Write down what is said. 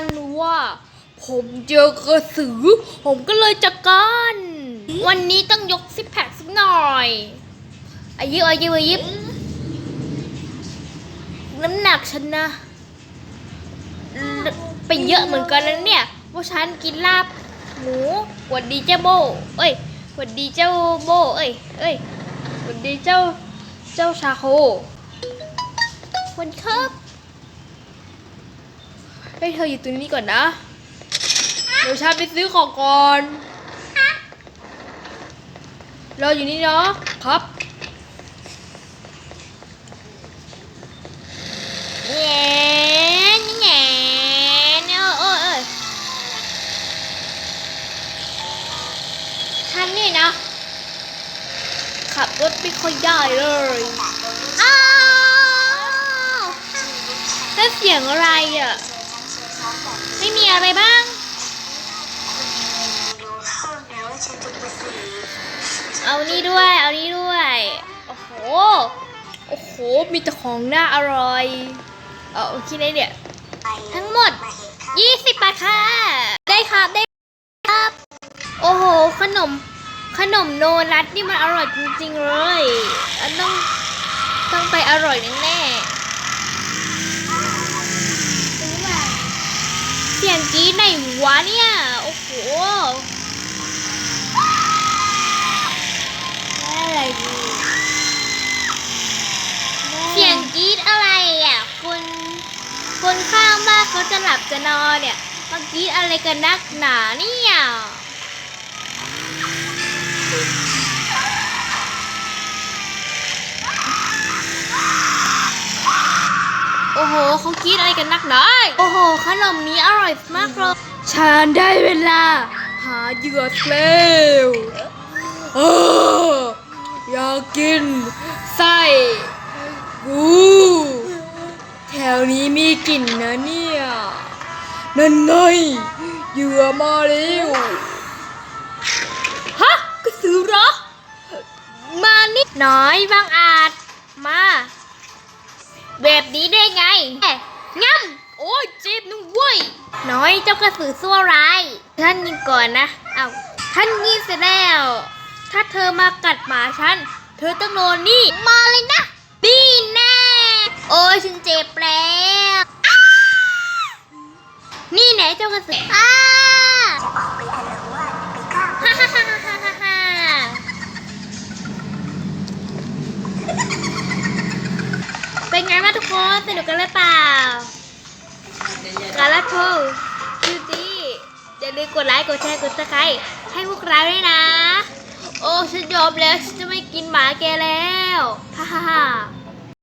ันว่า ผมเจอกระสือ ผมก็เลยจัดการ วันนี้ต้องยกซิปแพคสักหน่อยอายิบอายิบอายิบน้ำหนักฉันนะ ไปเยอะเหมือนกันแล้วเนี่ยว่าฉันกินลาบหมูหวัดดีเจ้าโบ เอ้ยหวัดดีเจ้าโบ เอ้ยเอ้ยหวัดดีเจ้าเจ้าชาโคคนครับ ให้เธออยู่ตรงนี้ก่อนนะ เดี๋ยวฉันไปซื้อของก่อนรออยู่นี่เนาะครับแง่แง่เออเออเออฉันนี่นะ ขับรถไม่ค่อยได้เลยอ้าวแล้วเสียงอะไรอะ ไม่มีอะไรบ้างเอานี่ด้วย เอานี่ด้วย โอ้โห โอ้โห มีแต่ของน่าอร่อย เอาคิดได้เนี่ย ทั้งหมด 20 บาทค่ะ ได้ครับ ได้ครับ โอ้โห ขนม ขนมโนนัทนี่มันอร่อยจริงๆเลย ต้อง ต้องไปอร่อยแน่ๆ เสียงกรี๊ดไหน วะเนี่ย โอ้โหอะไรดีเสียงกรี๊ดอะไรอะคนคนข้างบ้านเขาจะหลับจะนอนเนี่ยมากรี๊ดอะไรกันนักหนาเนี่ย โอ้โหเขากรี๊ดอะไรกันนักหนาโอ้โห ขนมนี้อร่อยมากเลยฉันได้เวลา หาเหยื่อแล้วเอออยากกินไส้กูแถวนี้มีกลิ่นนะเนี่ย นั่นไงเหยื่อมาแล้วฮะกระสือเหรอ มานิดน้อยบางอาจ มา แบบนี้ได้ไงแหม่งั้มโอ้ยเจ็บนุ่งเว้ย น้อยเจ้ากระสือสั่วร้าย ท่านยิงก่อนนะ เอาท่านยิงเสร็จแล้ว ถ้าเธอมากัดหมาฉัน เธอต้องโดนนี่ มาเลยนะนี่แน่ โอ้ยฉันเจ็บแล้วอ้านี่ไหนเจ้ากระสืออ้า ไงบ้างทุกคน สนุกกันหรือเปล่า กาลาทูยูดีอย่าลืมกดไลค์ กดแชร์ กดสไคร้ให้พวกเราด้วยนะ โอ้ ฉันยอมแล้ว ฉันจะไม่กินหมาแกแล้ว ฮ่าฮ่า